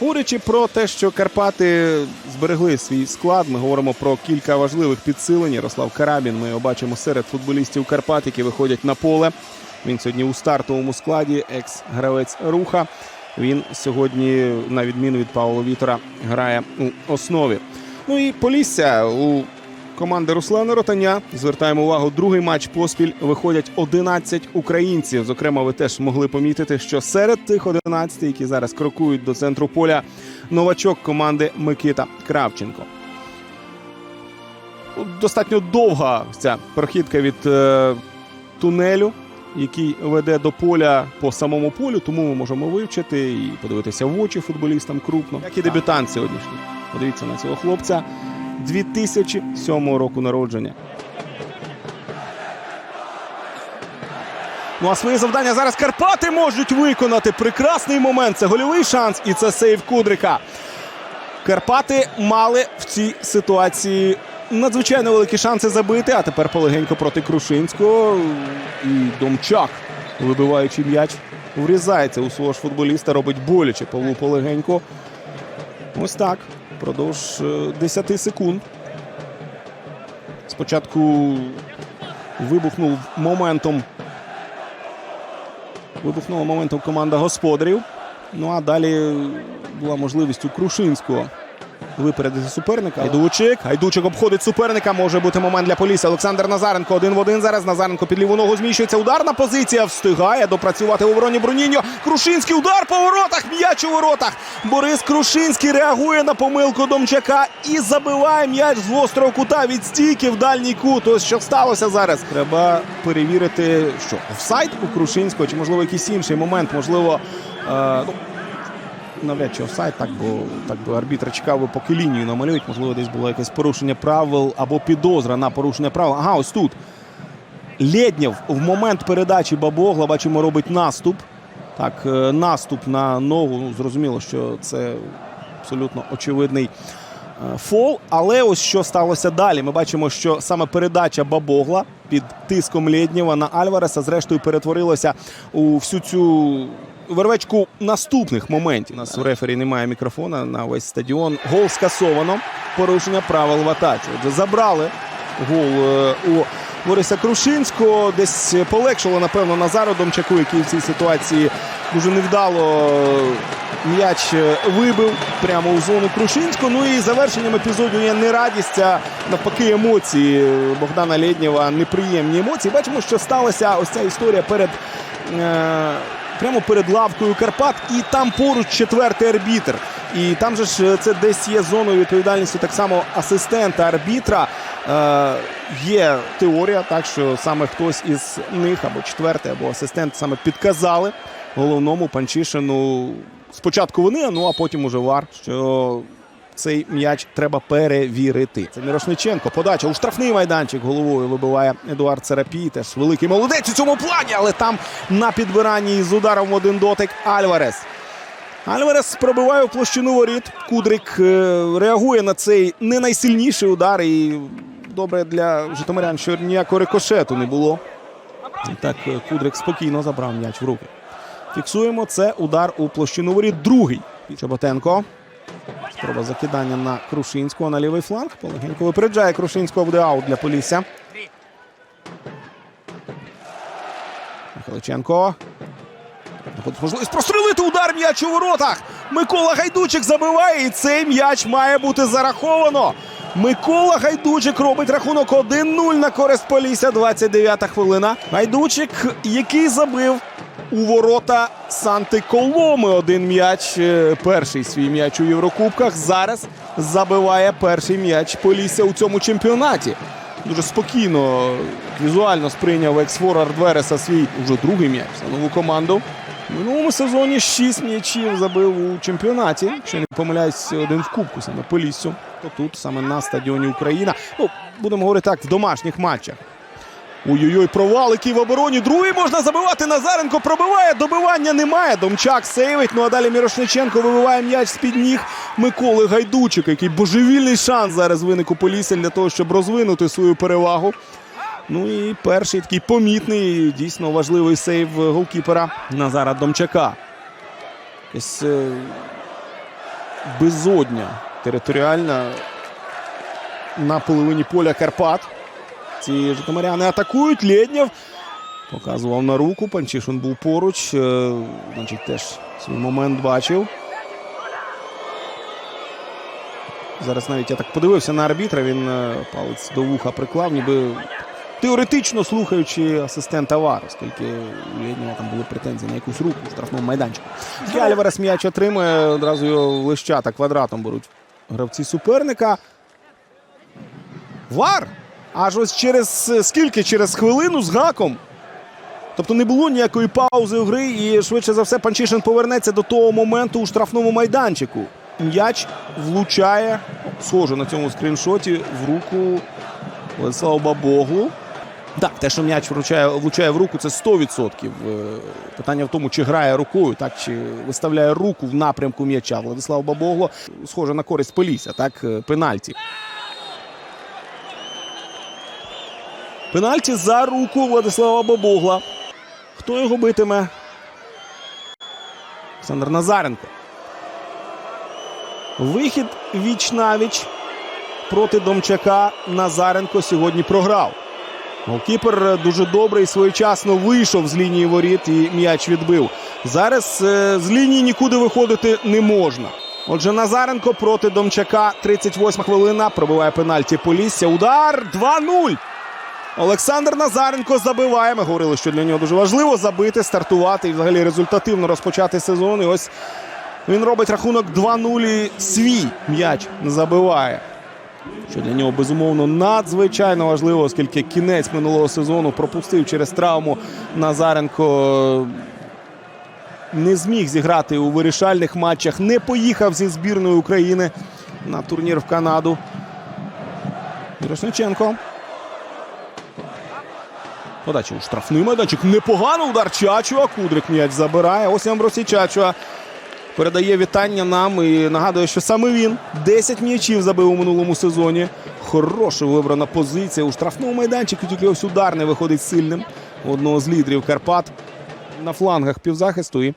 Говорячи про те, що Карпати зберегли свій склад, ми говоримо про кілька важливих підсилень. Ярослав Карабін. Ми його бачимо серед футболістів Карпат, які виходять на поле. Він сьогодні у стартовому складі, екс-гравець руха. Він сьогодні, на відміну від Павла Вітора, грає у основі. Ну і Полісся у команди Руслана Ротаня. Звертаємо увагу, другий матч поспіль виходять 11 українців. Зокрема, ви теж могли помітити, що серед тих 11, які зараз крокують до центру поля, новачок команди Микита Кравченко. Достатньо довга ця прохідка від е, тунелю, який веде до поля по самому полю, тому ми можемо вивчити і подивитися в очі футболістам крупно. Як і дебютант сьогоднішній. Подивіться на цього хлопця 2007 року народження. Ну а своє завдання зараз Карпати можуть виконати. Прекрасний момент. Це гольовий шанс, і це сейв Кудрика. Карпати мали в цій ситуації надзвичайно великі шанси забити. А тепер полегенько проти Крушинського. І Домчак, вибиваючи м'яч, врізається у свого ж футболіста, робить боляче Павлу полегенько. Ось так. Продовж е, 10 секунд. Спочатку вибухнув моментом. Вибухнула моментом команда господарів. Ну а далі була можливість у Крушинського випередити суперника. Гайдучик. Гайдучик обходить суперника. Може бути момент для Полісся. Олександр Назаренко один в один зараз. Назаренко під ліву ногу зміщується. Ударна позиція. Встигає допрацювати у обороні Бруніньо. Крушинський удар по воротах. М'яч у воротах. Борис Крушинський реагує на помилку Домчака і забиває м'яч з гострого кута від стійки в дальній кут. Ось що сталося зараз. Треба перевірити, що офсайд у Крушинського, чи можливо якийсь інший момент, можливо. Е, ну, навряд чи офсайд, так бо так би арбітр чекав, би, поки лінію намалюють. Можливо, десь було якесь порушення правил або підозра на порушення правил. Ага, ось тут. Лєднєв в момент передачі Бабогла, бачимо, робить наступ. Так, е, наступ на ногу. Ну, зрозуміло, що це абсолютно очевидний е, фол. Але ось що сталося далі. Ми бачимо, що саме передача Бабогла під тиском Лєднєва на Альвареса, зрештою, перетворилася у всю цю вервечку наступних моментів. У нас у рефері немає мікрофона на весь стадіон. Гол скасовано. Порушення правил в атаці. Отже, забрали гол е, у Бориса Крушинського. Десь полегшило, напевно, Назару Домчаку, який в цій ситуації дуже невдало м'яч е, вибив прямо у зону Крушинського. Ну і завершенням епізоду є не радість, а навпаки емоції Богдана Лєднєва. Неприємні емоції. Бачимо, що сталася ось ця історія перед. Прямо перед лавкою Карпат, і там поруч четвертий арбітр. І там же ж е, це десь є зоною відповідальності так само асистента арбітра. Е, є теорія, так що саме хтось із них, або четвертий, або асистент, саме підказали головному Панчишину. Спочатку вони, ну а потім уже вар, що цей м'яч треба перевірити. Це Мірошниченко. Подача у штрафний майданчик головою вибиває Едуард Церапій. Теж великий молодець у цьому плані, але там на підбиранні з ударом один дотик Альварес. Альварес пробиває в площину воріт. Кудрик е, реагує на цей не найсильніший удар. І добре для Житомирян, що ніякого рикошету не було. Так е, Кудрик спокійно забрав м'яч в руки. Фіксуємо це удар у площину воріт. Другий. Чоботенко. Спроба закидання на Крушинського на лівий фланг. Полегенько випереджає Крушинського буде аут для Полісся. Михайличенко. Можливість прострелити удар м'яч у воротах. Микола Гайдучик забиває, і цей м'яч має бути зараховано. Микола Гайдучик робить рахунок 1-0 на користь Полісся. 29-та хвилина. Гайдучик, який забив у ворота Санти Коломи один м'яч. е, Перший свій м'яч у Єврокубках. Зараз забиває перший м'яч Полісся у цьому чемпіонаті. Дуже спокійно, візуально сприйняв ексфорвард Вереса свій вже другий м'яч за нову команду. Минулому сезоні шість м'ячів забив у чемпіонаті. Якщо не помиляюсь, один в кубку саме Поліссю. То тут саме на стадіоні Україна. Ну, будемо говорити так, в домашніх матчах. Ой-ой-ой, провал, який в обороні. Другий можна забивати. Назаренко пробиває. Добивання немає. Домчак сейвить. Ну а далі Мірошниченко вибиває м'яч з-під ніг Миколи Гайдучика. Який божевільний шанс зараз виник у Полісся для того, щоб розвинути свою перевагу. Ну і перший такий помітний, дійсно важливий сейв голкіпера Назара Домчака. Якесь, е, безодня територіальна на половині поля Карпат. Ці житомиряни атакують. Лєднєв показував на руку. Панчишин був поруч. Е, Значить, теж свій момент бачив. Зараз навіть я так подивився на арбітра. Він е, палець до вуха приклав, ніби теоретично слухаючи асистента ВАР, оскільки у Лєднєва там були претензії на якусь руку в штрафному майданчику. І Альварес м'яч отримує, одразу його лищата квадратом беруть гравці суперника. Вар! Аж ось через е, скільки? Через хвилину з гаком. Тобто не було ніякої паузи у гри, і швидше за все Панчишин повернеться до того моменту у штрафному майданчику. М'яч влучає, схоже на цьому скріншоті, в руку Владиславу Бабоглу. Так, те, що м'яч влучає, влучає в руку, це 100%. Е, Питання в тому, чи грає рукою, так, чи виставляє руку в напрямку м'яча. Владислав Бабогло схоже на користь Полісся, так, е, пенальті. Пенальті за руку Владислава Бабогла. Хто його битиме? Олександр Назаренко. Вихід віч навіч проти Домчака Назаренко сьогодні програв. Голкіпер дуже добре і своєчасно вийшов з лінії воріт і м'яч відбив. Зараз е, з лінії нікуди виходити не можна. Отже, Назаренко проти Домчака. 38 хвилина. Пробиває пенальті Полісся. Удар 2-0. Олександр Назаренко забиває. Ми говорили, що для нього дуже важливо забити, стартувати і взагалі результативно розпочати сезон. І ось він робить рахунок 2-0 і свій м'яч забиває. Що для нього безумовно надзвичайно важливо, оскільки кінець минулого сезону пропустив через травму Назаренко. Не зміг зіграти у вирішальних матчах, не поїхав зі збірної України на турнір в Канаду. Мірошниченко. Подача у штрафний майданчик. Непогано удар Чачуа. Кудрик м'яч забирає. Ось Амбросій Чачуа передає вітання нам і нагадує, що саме він 10 м'ячів забив у минулому сезоні. Хороша вибрана позиція у штрафному майданчику. Тільки ось удар не виходить сильним. Одного з лідерів Карпат на флангах півзахисту. І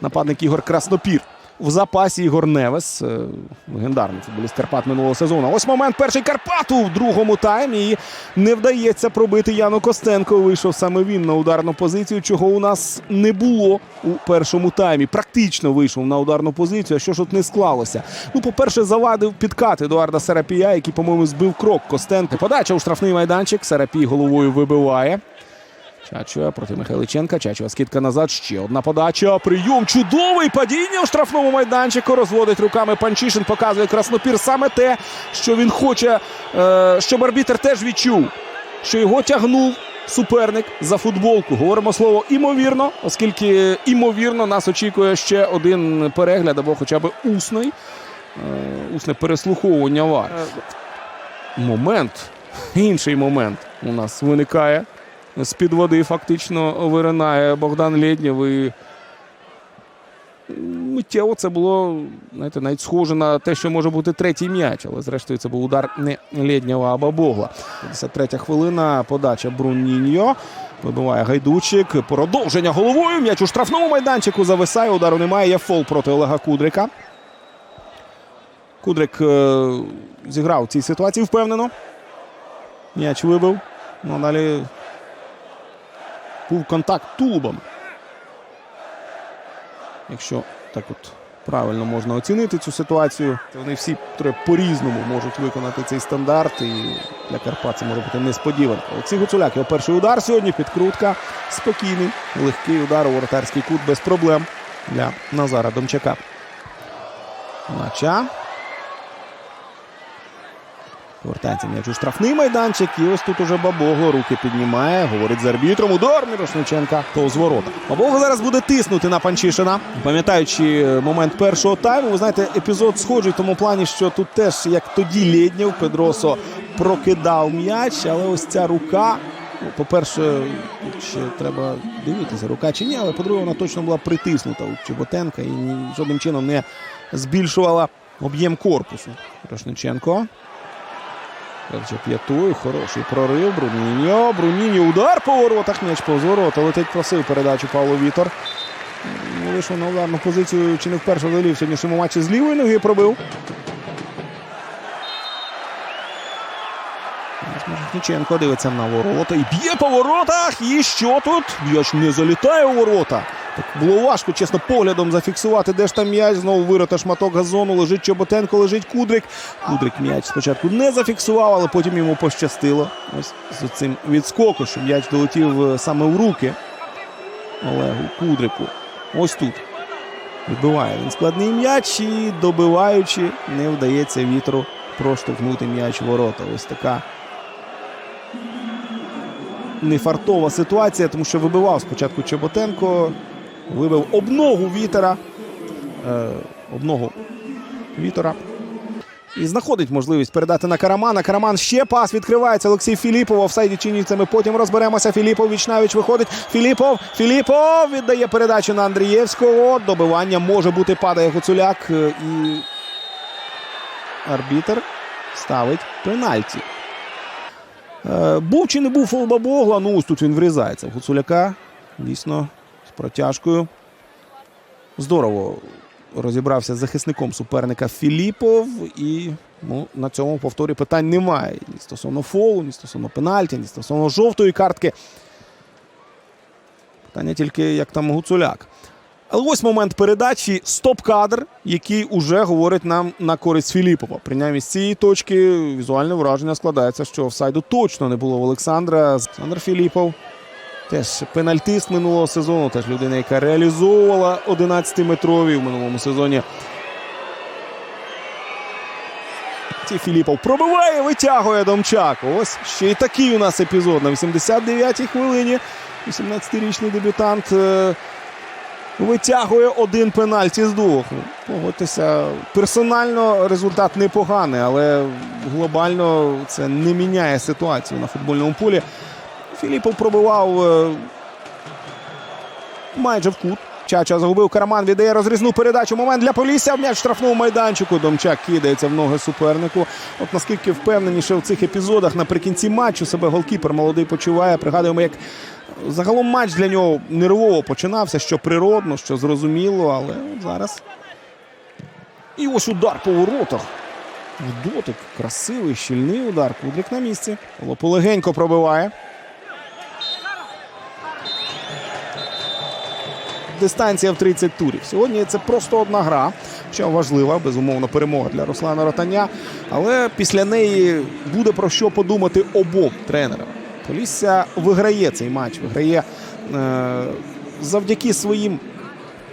нападник Ігор Краснопір. В запасі Ігор Невес, е, легендарний футболіст Карпат минулого сезону. Ось момент перший Карпату в другому таймі. І не вдається пробити Яну Костенко. Вийшов саме він на ударну позицію, чого у нас не було у першому таймі. Практично вийшов на ударну позицію. А що ж от не склалося? Ну, по-перше, завадив підкат Едуарда Сарапія, який, по-моєму, збив крок Костенко. Подача у штрафний майданчик. Сарапій головою вибиває. Чачуа проти Михайличенка. Чачуа скидка назад. Ще одна подача. Прийом чудовий падіння у штрафному майданчику. Розводить руками Панчишин. Показує Краснопір саме те, що він хоче, е, щоб арбітер теж відчув, що його тягнув суперник за футболку. Говоримо слово імовірно, оскільки імовірно нас очікує ще один перегляд або хоча б усний. е, Усне переслуховування вар. Момент, інший момент у нас виникає з-під води фактично виринає Богдан Лєднєв. І миттєво це було знаєте, навіть схоже на те, що може бути третій м'яч, але зрештою це був удар не Лєднєва, а Бабогла. 53 хвилина. Подача Бруніньо. Вибиває гайдучик. Продовження головою. М'яч у штрафному майданчику зависає. Удару немає. Є фол проти Олега Кудрика. Кудрик е, зіграв в цій ситуації впевнено. М'яч вибив. Ну, далі був контакт тулубом. Якщо так от правильно можна оцінити цю ситуацію, то вони всі по-різному можуть виконати цей стандарт. І для Карпат це може бути несподіванка. Олексій Гуцуляк, його перший удар сьогодні. Підкрутка. Спокійний, легкий удар у воротарський кут без проблем для Назара Домчака. Нача. Повертається м'яч у штрафний майданчик. І ось тут уже Бабогло руки піднімає. Говорить з арбітром. Удар Мірошниченка то з ворота. Бабогло зараз буде тиснути на Панчишина. Пам'ятаючи момент першого тайму, ви знаєте, епізод схожий в тому плані, що тут теж, як тоді Лєднєв, Педросо прокидав м'яч, але ось ця рука. ну, По-перше, ще треба дивитися, рука чи ні, але по-друге, вона точно була притиснута у Чеботенка і жодним чином не збільшувала об'єм корпусу. Рошниченко. П'ятою. Хороший прорив. Бруніньо. Бруніньо. Удар по воротах. М'яч повз ворота. Летить просив передачу Павло Вітор. Не вийшов на ударну позицію чи не вперше взагалі в сьогоднішньому матчі з лівої ноги пробив. Ніченко дивиться на ворота і б'є по воротах. І що тут? М'яч не залітає у ворота. Так було важко, чесно, поглядом зафіксувати, де ж там м'яч. Знову вирота шматок газону. Лежить Чоботенко, лежить Кудрик. Кудрик м'яч спочатку не зафіксував, але потім йому пощастило. Ось з цим відскоку, що м'яч долетів е, саме в руки Олегу Кудрику. Ось тут. Відбиває він складний м'яч і добиваючи, не вдається вітру проштовхнути м'яч ворота. Ось така нефартова ситуація, тому що вибивав спочатку Чеботенко, вибив обногу вітера. Е, обногу вітера. І знаходить можливість передати на Карамана. Караман ще пас відкривається. Олексій Філіпов. Офсайді чинівцями. Потім розберемося. Філіпов вічнавіч виходить. Філіпов. Філіпов віддає передачу на Андрієвського. Добивання може бути. Падає Гуцуляк. Е, І арбітер ставить пенальті. Е, Був чи не був Фолбабогла? Ну ось тут він врізається Гуцуляка. Дійсно, протяжкою. Здорово розібрався з захисником суперника Філіпов. І ну, на цьому повторі питань немає. Ні стосовно фолу, ні стосовно пенальті, ні стосовно жовтої картки. Питання тільки, як там Гуцуляк. Але ось момент передачі стоп-кадр, який уже говорить нам на користь Філіпова. Принаймні з цієї точки візуальне враження складається, що офсайду точно не було в Олександра. Олександр Філіпов теж пенальтист минулого сезону, теж людина, яка реалізовувала 11-метрові в минулому сезоні. Ті Філіпов пробиває, витягує Домчак. Ось ще й такий у нас епізод на 89-й хвилині. 18-річний дебютант. е, Витягує один пенальті з двох. Погодьтеся, персонально результат непоганий, але глобально це не міняє ситуацію на футбольному полі. Філіпов пробивав е, майже в кут. Чача загубив Караман, віддає розрізну передачу. Момент для Полісся. М'яч в штрафному майданчику. Домчак кидається в ноги супернику. От наскільки впевненіше в цих епізодах наприкінці матчу себе голкіпер молодий почуває. Пригадуємо, як загалом матч для нього нервово починався, що природно, що зрозуміло, але зараз. І ось удар по воротах. Дотик. Красивий, щільний удар. Кудрик на місці. Лопо легенько пробиває. Дистанція в 30 турів. Сьогодні це просто одна гра, що важлива, безумовно, перемога для Руслана Ротаня. Але після неї буде про що подумати обом тренерам. Полісся виграє цей матч, виграє е, завдяки своїм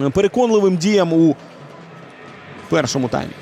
е, переконливим діям у першому таймі.